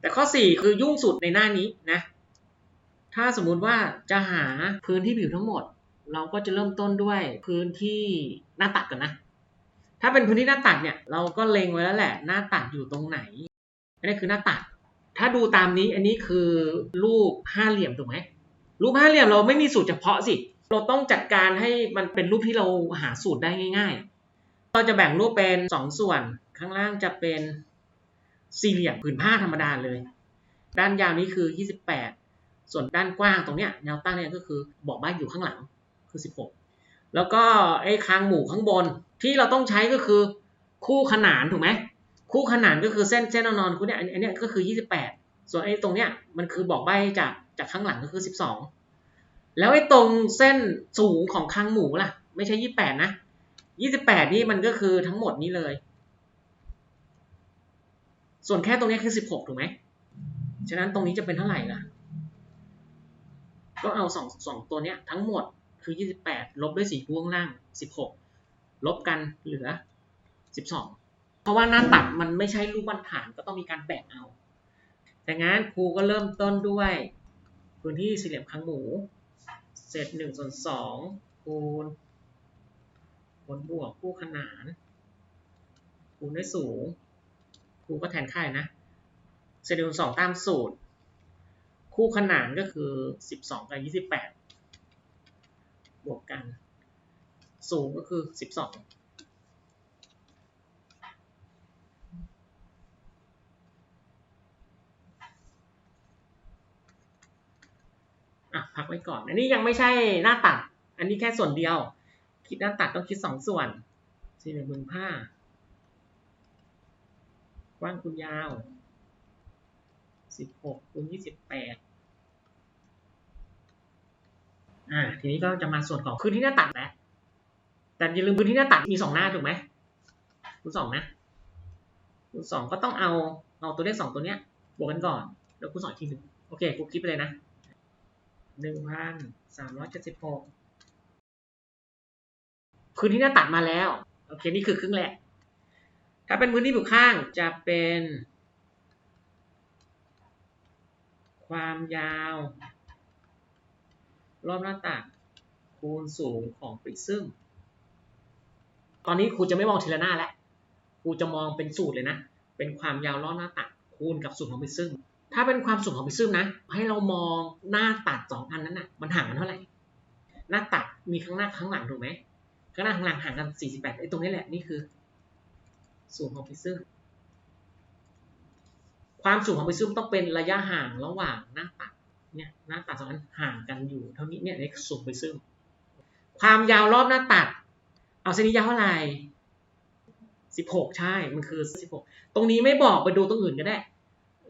แต่ข้อ 4 คือยุ่งสุดในหน้านี้นะ ถ้าสมมุติว่าจะหาพื้นที่ผิวทั้งหมด เราก็จะเริ่มต้นด้วยพื้นที่หน้าตัดก่อนนะ ถ้าเป็นพื้นที่หน้าตัดเนี่ยเราก็เล็งไว้แล้วแหละ หน้าตัดอยู่ตรงไหนอันนี้คือหน้าตัด ถ้าดูตามนี้อันนี้คือรูปห้าเหลี่ยมถูกไหมรูปห้าเหลี่ยมเราไม่มีสูตรเฉพาะสิ เราต้องจัดการให้มันเป็นรูปที่เราหาสูตรได้ง่าย ๆ เราจะแบ่งรูปเป็นสองส่วน ข้างล่างจะเป็น สี่เหลี่ยมผืนผ้าธรรมดาเลย ด้านยาวนี้คือ 28 ส่วนด้านกว้างตรงเนี้ยแนวตั้งเนี่ยก็คือบอกบ้านอยู่ข้างหลังคือ 16 แล้วก็ไอ้คางหมูข้างบนที่เราต้องใช้ก็คือคู่ขนานถูกไหมคู่ขนานก็คือเส้นเส้นนอนคู่เนี้ยอันอันเนี้ยก็คือ 28 ส่วนไอ้ตรงเนี้ยมันคือบอกใบจากจากข้างหลังก็คือ 12 แล้วไอ้ตรงเส้นสูงของคางหมูล่ะ ไม่ใช่ 28 นะ 28 นี่มันก็คือทั้งหมดนี้เลย ส่วนแค่ตรงนี้คือ 16 ถูกไหม ฉะนั้นตรงนี้จะเป็นเท่าไหร่ล่ะ ก็เอาสองสองตัวเนี้ยทั้งหมดคือ 28 ลบด้วยสีพ่วงล่าง 16 ลบกันเหลือ 12 เพราะว่าหน้าตัดมันไม่ใช่รูปบรรทัดก็ต้องมีการแบ่งเอา แต่งั้นครูก็เริ่มต้นด้วยพื้นที่สี่เหลี่ยมคางหมู เศษ1ส่วน2คูณผลบวกคู่ขนานคูณด้วยสูง ครูก็แทนค่านะเศษหนึ่งส่วนสองตามสูตร คู่ขนานก็คือ 12 กับ 28 บวกกัน สูงก็คือ 12อะพักไว้ก่อน อันนี้ยังไม่ใช่หน้าตัด อันนี้แค่ส่วนเดียว คิดหน้าตัดต้องคิด2ส่วนสี่เหลี่ยมมือผ้า กว้างคูณยาว16คูณ28อ่า ทีนี้ก็จะมาส่วนของพื้นที่หน้าตัดแล้ว แต่อย่าลืมพื้นที่หน้าตัดมีสองหน้าถูกไหมคูณสองนะคูณสองก็ต้องเอาเอาตัวเลขสองตัวเนี้ย บวกกันก่อน แล้วคูณสองอีกทีหนึ่งโอเคกูคิดไปเลยนะหนึ่งพันสามร้อยเจ็ดสิบหกพื้นที่หน้าตัดมาแล้ว โอเค นี่คือครึ่งแรก ถ้าเป็นพื้นที่ผูกข้างจะเป็น ความยาวรอบหน้าตัดคูณสูงของปริซึมตอนนี้ครูจะไม่มองทีละหน้าแล้วครูจะมองเป็นสูตรเลยนะ เป็นความยาวรอบหน้าตัดคูณกับสูตรของปริซึมถ้าเป็นความสูงของปริซึมนะ ให้เรามองหน้าตัดสองอันนั้นนะมันห่างกันเท่าไหร่ หน้าตัดมีข้างหน้าข้างหลังถูกไหมข้างหน้าข้างหลังห่างกัน 48ไอ้ตรงนี้แหละนี่คือ สูงของปริซึมความสูงของปริซึมต้องเป็นระยะห่างระหว่างหน้าตัดเนี่ยหน้าตัดสองอันห่างกันอยู่ เท่านี้เนี่ยในสูงปริซึมความยาวรอบหน้าตัด เอาเส้นนี้ยาวเท่าไหร่สิบหกใช่มันคือสิบหกตรงนี้ไม่บอกไปดูตรงอื่นก็ได้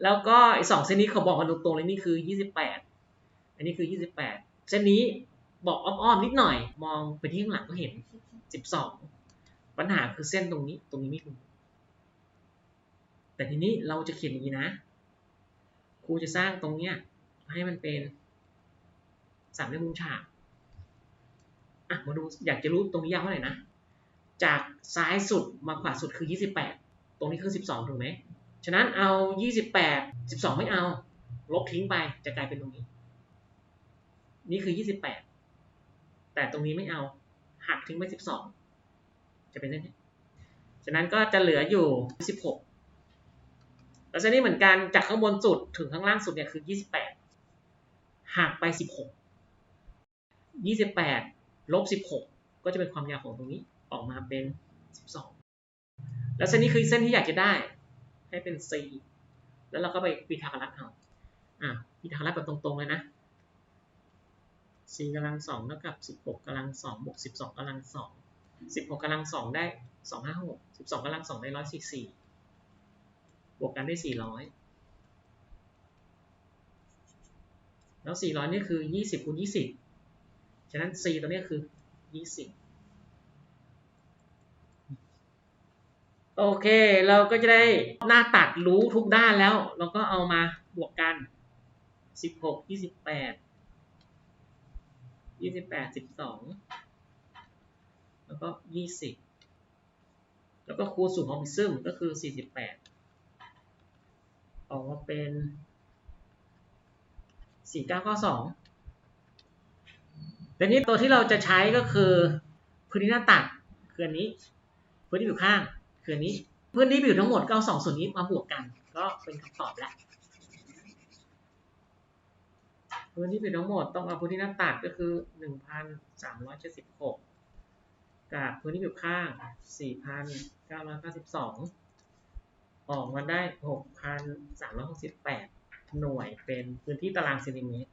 แล้วก็ไอ้สองเส้นนี้เขาบอกกันตรงๆเลยนี่คือยี่สิบแปดอันนี้คือยี่สิบแปดเส้นนี้บอกอ้อมๆนิดหน่อย มองไปที่ข้างหลังก็เห็นสิบสองปัญหาคือเส้นตรงนี้ ตรงนี้ไม่ถูก แต่ทีนี้เราจะเขียนอย่างนี้นะ ครูจะสร้างตรงเนี้ยให้มันเป็นสามเหลี่ยมมุมฉากอะมาดูอยากจะรู้ตรงนี้ยาวเท่าไหร่นะ จากซ้ายสุดมาขวาสุดคือ 28 ตรงนี้คือ 12 ถูกไหม ฉะนั้นเอา 28 12 ไม่เอา ลบทิ้งไปจะกลายเป็นตรงนี้ นี่คือ 28 แต่ตรงนี้ไม่เอาหักทิ้งไป 12 จะเป็นเส้นนี้ ฉะนั้นก็จะเหลืออยู่ 16 แล้วเส้นนี้เหมือนกันจากข้างบนสุดถึงข้างล่างสุดเนี่ยคือ 28หักไป 16 28ลบ16 ก็จะเป็นความยาวของตรงนี้ออกมาเป็น 12 แล้วเส้นนี้คือเส้นที่อยากจะได้ ให้เป็น C แล้วเราก็ไปพีทารัสเอาอะพีทารัสแบบตรงๆเลยนะ C กำลังสองเท่ากับ 16กำลังสองบวก12กำลังสอง16กำลังสองได้ 256 12กำลังสองได้144 บวกกันได้400 แล้ว 400 นี่คือ 20คูณ20 ฉะนั้น C ตัวนี้คือ 20 โอเค เราก็จะได้หน้าตัดรู้ทุกด้านแล้ว เราก็เอามาบวกกัน 16 28 28 12 แล้วก็ 20 แล้วก็คูณสูงของพิซึมก็คือ 48 ออกมาเป็นสี่เก้าเก้าสองแต่นี้ตัวที่เราจะใช้ก็คือพื้นที่หน้าตัดคืออันนี้ พื้นที่อยู่ข้างคืออันนี้ พื้นที่อยู่ทั้งหมดก็เอาสองส่วนนี้มาบวกกัน ก็เป็นคำตอบแล้วพื้นที่ผิวทั้งหมดต้องเอาพื้นที่หน้าตัดก็คือหนึ่งพันสามร้อยเจ็ดสิบหกกับพื้นที่ผิวข้างสี่พันเก้าร้อยเก้าสิบสอง ออกมาได้ 6,368 หน่วยเป็นพื้นที่ตารางเซนติเมตร